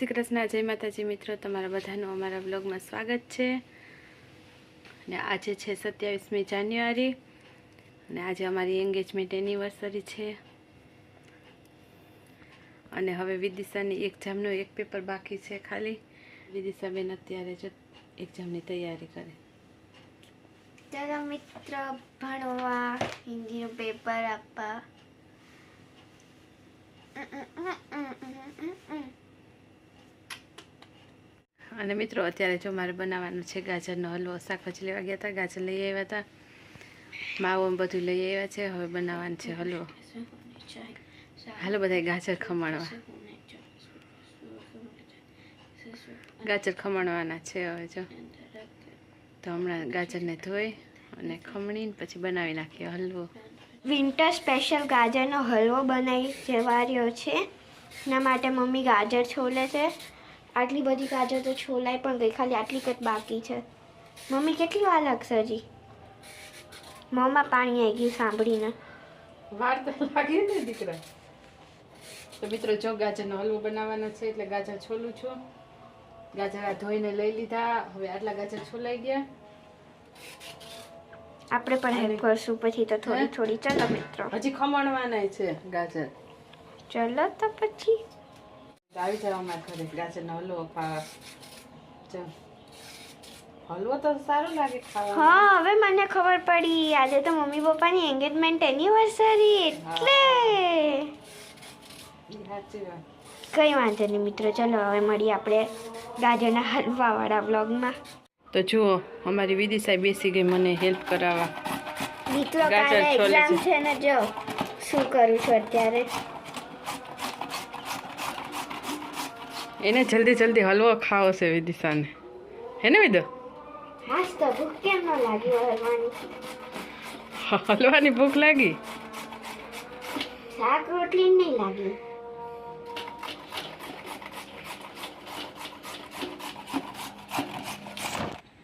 શ્રી કૃષ્ણ, જય માતાજી મિત્રો, તમારા બધાનું અમારા બ્લોગમાં સ્વાગત છે. અને આજે છે સત્યાવીસમી જાન્યુઆરી અને આજે અમારી એન્ગેજમેન્ટ એનિવર્સરી છે. અને હવે વિદિશાની એક્ઝામનું એક પેપર બાકી છે ખાલી. વિદિશાબેન અત્યારે જ એક્ઝામની તૈયારી કરે. ચાલો મિત્ર, ભણવા, હિન્દીનું પેપર આપવા. અને મિત્રો, અત્યારે જો મારે બનાવવાનું છે ગાજરનો હલવો, શાકભાજી લેવા ગયા હતા, ગાજર લઈ આવ્યા હતા. માવો બધું લઈ આવ્યા છે, હવે બનાવવાનું છે હલવો. હાલો બધા ગાજર ખમણવા. ગાજર ખમણવાના છે હવે જો. તો હમણાં ગાજરને ધોઈ અને ખમણીને પછી બનાવી નાખીએ હલવો. વિન્ટર સ્પેશિયલ ગાજરનો હલવો બનાવી જવાર્યો છે. એના માટે મમ્મી ગાજર છોલે છે. આટલી બધી ગાજર તો છોલાય પણ ગઈ ખાલી આટલી કટ બાકી છે. મમ્મી કેટલી વાર લાગશે હજી? મોંમાં પાણી આવી ગયું સાંભળીને. વાર તો લાગી ને દીકરા. તો મિત્રો જો ગાજરનો હલવો બનાવવાનો છે એટલે ગાજર છોલું છું. ગાજર આ ધોઈને લઈ લીધા હવે આટલા ગાજર છોલાઈ ગયા. આપણે પણ હેલ્પ કરશું પછી તો થોડી થોડી. ચલો મિત્રો. હજી ખમણવાના છે ગાજર. ચલો તો પછી. આવી જાવ અમારા ઘરે ગાજરનો હલવો ખાવા જો હલવો તો સારો લાગે ખાવા હા હવે મને ખબર પડી આજે તો મમ્મી પપ્પાની એન્ગેજમેન્ટ એનિવર્સરી એટલે કઈ વાંધો નહીં મિત્રો ચલો હવે મળીએ આપણે ગાજરના હલવાવાળા બ્લોગમાં તો જુઓ અમારી વિદિશાએ બેસી ગઈ મને હેલ્પ કરાવવા મિત્રો કાલે એક્ઝામ. છે ને જો શું કરું છું અત્યારે એને જલ્દી જલ્દી હલવો ખાવો છે વિદિશાને. હે ને વિદો? હાસ ભૂખ કેમ ન લાગી હલવાની? હલવાની ભૂખ લાગી? શાક રોટલી નહીં લાગી.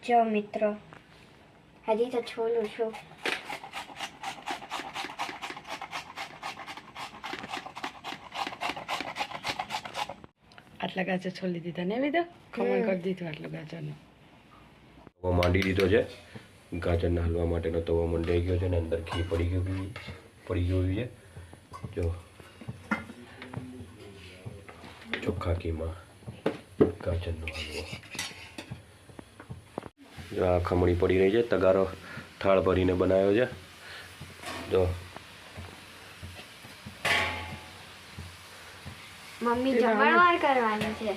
જો મિત્રો હજી તો છોલું છું. આટલા ગાજર છોલી દીધા ને બીજો ખમણ કરી દીધું આટલો ગાજરનો તવો માંડી દીધો છે. ગાજરના હલવા માટેનો તવો મંડાઈ ગયો છે ને અંદર ઘી પડી ગયું બી- પડી ગયું છે. જો. ચોખ્ખા ઘીમાં ગાજરનો હલવો. જો આ ખમણી પડી રહી છે. તગારો થાળ ભરીને બનાવ્યો છે. જો. મમ્મી જમણવાર કરવાની છે.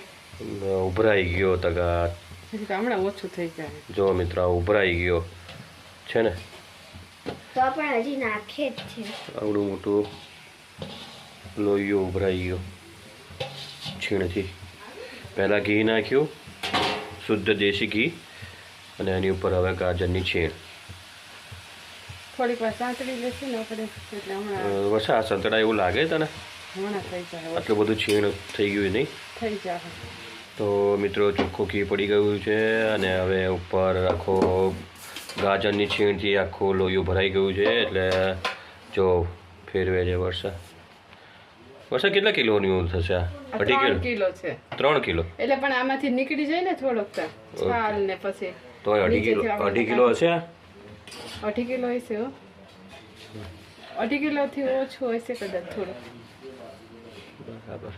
ઉભરાઈ ગયો હજી હમણાં ઓછું થઈ જાય. જો મિત્રો આ ઉભરાઈ ગયો. છે ને? તો પણ હજી નાખે જ છે. આવડું મોટું લોહીઓ ઉભરાઈ ગયો. છીણથી. પહેલાં ઘી નાખ્યું શુદ્ધ દેશી ઘી અને એની ઉપર હવે ગાજરની છીણ. થોડીક વાર સાંતળી લેશે ને આપણે એટલે હમણાં વસા સંતડા સંતળા એવું લાગે તને? આટલું બધું છીણ થઈ ગયું નહીં? થઈ જાય. તો મિત્રો ચોખ્ખું ઘી પડી ગયું છે અને હવે ઉપર આખો ગાજરની છીણથી આખું લોહીયું ભરાઈ ગયું છે એટલે જો ફેરવે છે વર્ષા વર્ષા કેટલા કિલોની થશે અઢી કિલો? છે. ત્રણ કિલો? એટલે પણ આમાંથી નીકળી જાય ને થોડોક છાલ ને પછી. તો અઢી કિલો અઢી કિલો હશે અઢી કિલો હશે અઢી કિલોથી ઓછું હશે કદાચ થોડું બરાબર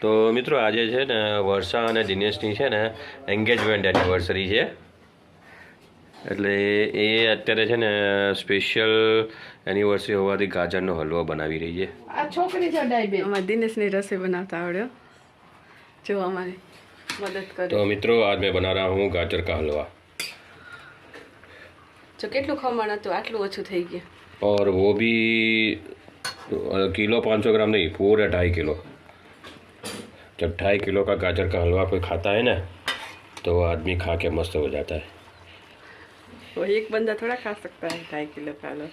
તો મિત્રો આજે છે ને વર્ષા અને દિનેશની છે ને એન્ગેજમેન્ટ એનિવર્સરી છે. એટલે એ અત્યારે છે ને સ્પેશિયલ એનિવર્સરી હોવાથી ગાજરનો હલવો બનાવી રહી છે. આ છોકરી છે દિનેશની રસોઈ બનાવતા આવડ્યો જો અમારે. મદદ તો કરે મિત્રો આજ મેં બના રહા હું ગાજર કા હલવા જો કેટલું ખમણ હતું આટલું ઓછું થઈ ગયું और वो भी किलो पाँच सौ ग्राम नहीं पूरे ढाई किलो जब ढाई किलो का गाजर का हलवा कोई खाता है ना तो वो आदमी खा के मस्त हो जाता है वो एक बंदा थोड़ा खा सकता है ढाई किलो खा लो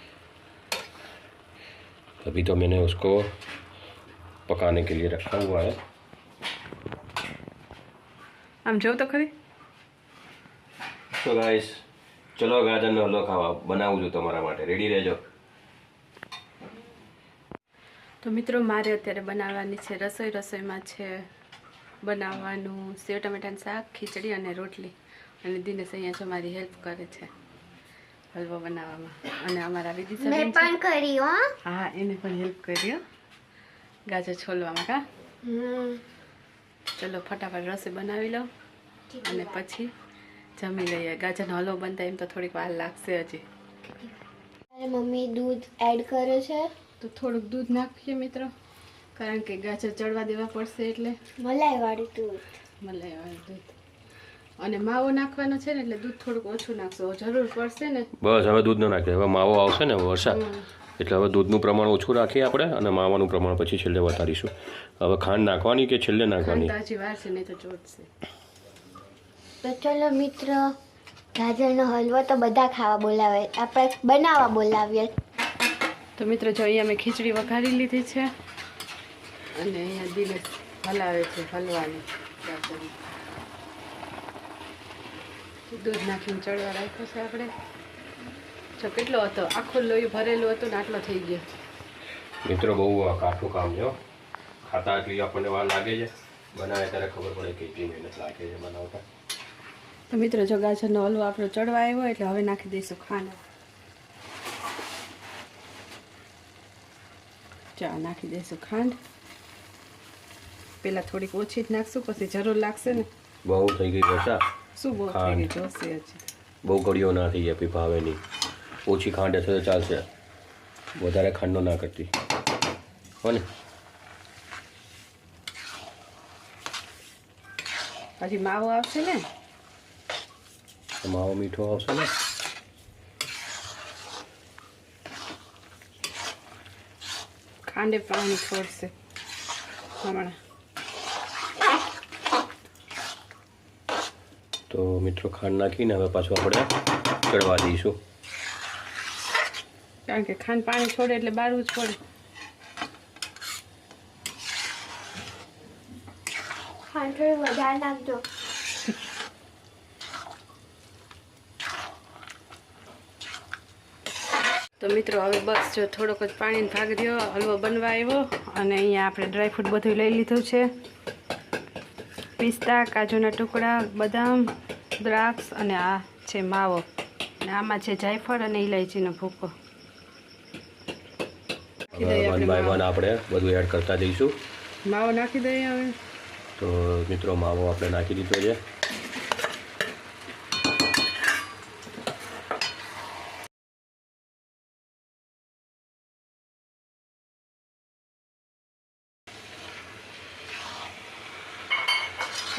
अभी तो मैंने उसको पकाने के लिए रखा हुआ है આમ જોઉં તો ખરી. તો ગાઈસ ચલો ગાજરનો હલવો ખાવા. બનાવું છું તમારા માટે. રેડી રહેજો. તો મિત્રો મારે અત્યારે બનાવવાની છે રસોઈ. રસોઈમાં છે બનાવવાનું સેવ ટમેટાનું શાક ખીચડી અને રોટલી. અને દિનેશ અહીંયા જો મારી હેલ્પ કરે છે હલવો બનાવવામાં. અને અમારા વિધિ પણ કર્યો હા. એને પણ હેલ્પ કર્યો. ગાજર છોલવામાં કા? હમ. ચલો ફટાફટ રસોઈ બનાવી લો અને પછી જમી લઈએ. ગાજરનો હલવો બનતા એમ તો થોડીક વાર લાગશે હજી. મમ્મી દૂધ એડ કરે છે. તો થોડુંક દૂધ નાખીએ મિત્રો કારણ કે ગાજર ચડવા દેવા પડશે એટલે. મલાઈવાળું દૂધ. મલાઈવાળું દૂધ. અને માવો નાખવાનો છે ને એટલે દૂધ થોડુંક ઓછું નાખશો. જરૂર પડશે ને? બસ હવે દૂધ ન નાખે હવે માવો આવશે ને વરસાદ. એટલે હવે દૂધનું પ્રમાણ ઓછું રાખીએ આપણે અને માવાનું પ્રમાણ પછી છેલ્લે વધારીશું. હવે ખાંડ નાખવાની કે છેલ્લે નાખવાની? તો હજી વાર છે નહીં તો ચોટશે તો ચલો મિત્ર ગાજરનો હલવો તો બધા ખાવા બોલાવે. આપણે બનાવવા બોલાવીએ. તો મિત્રો જો અહીંયા મેં ખીચડી વઘારી લીધી છે અને અહીંયા દિનેશ હલાવે છે હલવાની. દૂધ નાખીને ચડવા રાખ્યો છે આપણે. જો કેટલો હતો? આખો લોહી ભરેલું હતું ને આટલો થઈ ગયો. મિત્રો બહુ કાઠું કામ છે ખાતા એટલી આપણને વાર લાગે છે. બનાવે ત્યારે ખબર પડે કે કેટલી મહેનત લાગે છે બનાવતા. તો મિત્રો જો ગાજરનો હલવો આપણો ચડવા આવ્યો એટલે હવે નાખી દઈશું ખાંડ. ચા નાખી દઈશું ખાંડ. પહેલાં થોડીક ઓછી જ નાખશું પછી જરૂર લાગશે ને. બહુ થઈ ગઈ ઘસા શું બહુ થઈ ગઈ જોશે હજી. બહુ કડીઓ ના થઈ જાય પછી ભાવે નહીં. ઓછી ખાંડ હશે તો ચાલશે. વધારે ખાંડનો ના કરતી. હો ને. પછી માવો આવશે ને? માવો મીઠો આવશે ને. ખાંડે પાણી છોડશે. હમણાં. તો મિત્રો ખાંડ નાખીને હવે પાછું આપણે ચડવા દઈશું. કારણ કે ખાંડ પાણી છોડે એટલે બારવું જ પડે. ખાંડ થોડી વધારે નાખજો. તો મિત્રો હવે બસ જો થોડોક જ પાણીને ભાગ રહ્યો હલવો બનવા આવ્યો અને અહીંયા આપણે ડ્રાયફ્રૂટ બધું લઈ લીધું છે. પિસ્તા કાજુના ટુકડા બદામ દ્રાક્ષ અને આ છે માવો. અને આમાં છે જાયફળ અને ઇલાયચીનો ભૂકો. વન બાય વન માવો. આપણે બધું એડ કરતા જઈશું. માવો નાખી દઈએ હવે. તો મિત્રો માવો આપણે નાખી દીધો છે.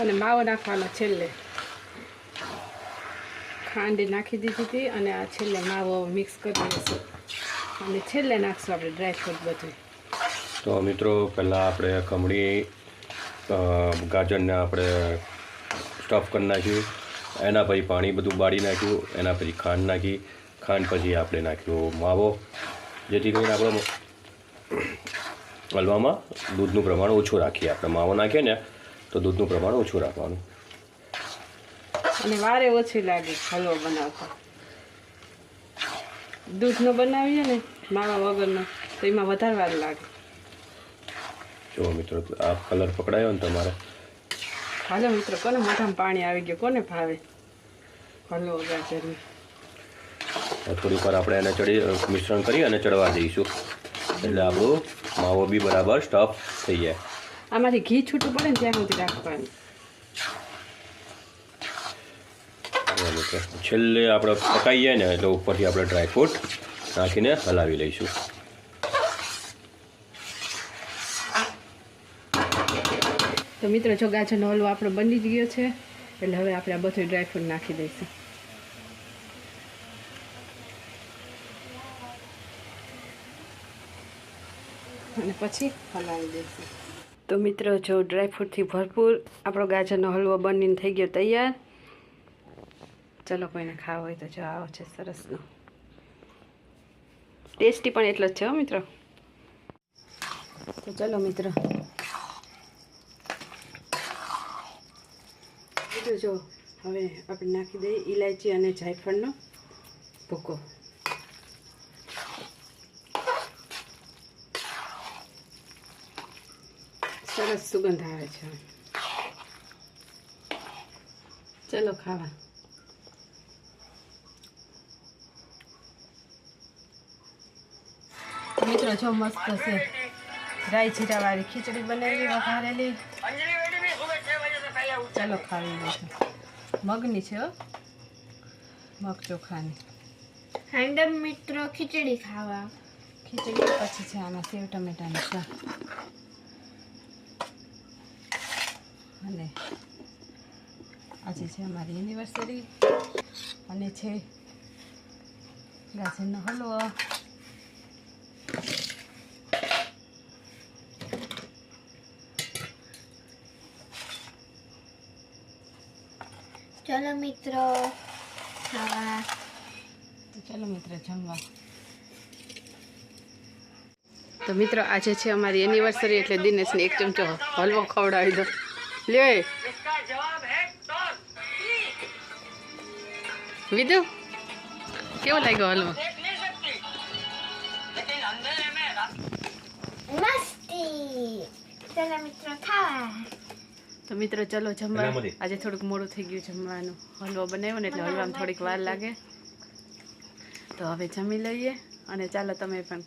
અને માવો નાખવાનો છેલ્લે. ખાંડ નાખી દીધી હતી અને આ છેલ્લે માવો મિક્સ કરી દઈશું અને છેલ્લે નાખશું આપણે ડ્રાયફ્રૂટ બધું તો મિત્રો પહેલાં આપણે ખમણી ગાજરને આપણે સ્ટફ કરી નાખ્યું. એના પછી પાણી બધું બાળી નાખ્યું. એના પછી ખાંડ નાખી. ખાંડ પછી આપણે નાખ્યું માવો. જેથી કરીને આપણે હલવામાં દૂધનું પ્રમાણ ઓછું રાખીએ. આપણે માવો નાખીએ ને તો દૂધનું પ્રમાણ ઓછું રાખવાનું. અને વારે ઓછી લાગે હલવો બનાવતા. દૂધનો બનાવીએ ને માવા વગરનો તો એમાં વધારે વાર લાગે. જો મિત્રો આ કલર પકડાયો ને તમારે. હાલો મિત્રો કોને મોઢામાં પાણી આવી ગયું કોને ભાવે? હલવો ગાજરનું. થોડીક વાર આપણે એને ચડી મિશ્રણ કરી અને ચડવા દઈશું. એટલે આપણું માવો બી બરાબર સ્ટફ થઈ જાય. આમાંથી ઘી છૂટું પડે ને ત્યાં સુધી રાખવાનું. જો મિત્રો છેલ્લે આપણે પકાઈ ને એટલે ઉપરથી આપણે ડ્રાયફ્રૂટ નાખીને હલાવી લઈશું. તો મિત્રો, જો ગાજરનો હલવો આપણો બની જ ગયો છે, એટલે હવે આપણે આ બધું ડ્રાયફ્રૂટ નાખી દઈશું. અને પછી હલાવી દઈશું. તો મિત્રો, જો ડ્રાયફ્રૂટથી ભરપૂર આપણો ગાજરનો હલવો બનીને થઈ ગયો તૈયાર ચલો કોઈને ખાવા હોય તો જો આવો છે સરસનો ટેસ્ટી પણ એટલો જ છે હો મિત્રો. તો ચલો મિત્રો. બીજું જો, હવે આપણે નાખી દઈએ ઇલાયચી અને જાયફળનો ભૂકો. સરસ સુગંધ આવે છે. ચલો ખાવા. મિત્રો જો મસ્ત છે. રાઈ જીરાવાળી ખીચડી બનાવી વઘારેલી ચાલો ખાવી લઈશું મગની છે હો. મગ ચોખાની. હાંડમ મિત્રો ખીચડી ખાવા. ખીચડી પછી છે આમાં સેવ ટમેટાનું શાક. અને આજે છે અમારી એનિવર્સરી અને છે ગાજરનો હલવો. ચલો મિત્રો ખાવા ચાલો મિત્રો જમવા. તો મિત્રો આજે છે અમારી એનિવર્સરી એટલે દિનેશને એક ચમચો હલવો ખવડાવી દો. લ્યો એ. વિદુ કેવો લાગ્યો હલવો? મસ્તી. ચલો મિત્રો ખાવા. તો મિત્રો ચલો જમવા. આજે થોડુંક મોડું થઈ ગયું જમવાનું. હલવો બનાવ્યો ને એટલે હલવામાં થોડીક વાર લાગે. તો હવે જમી લઈએ અને ચાલો તમે પણ.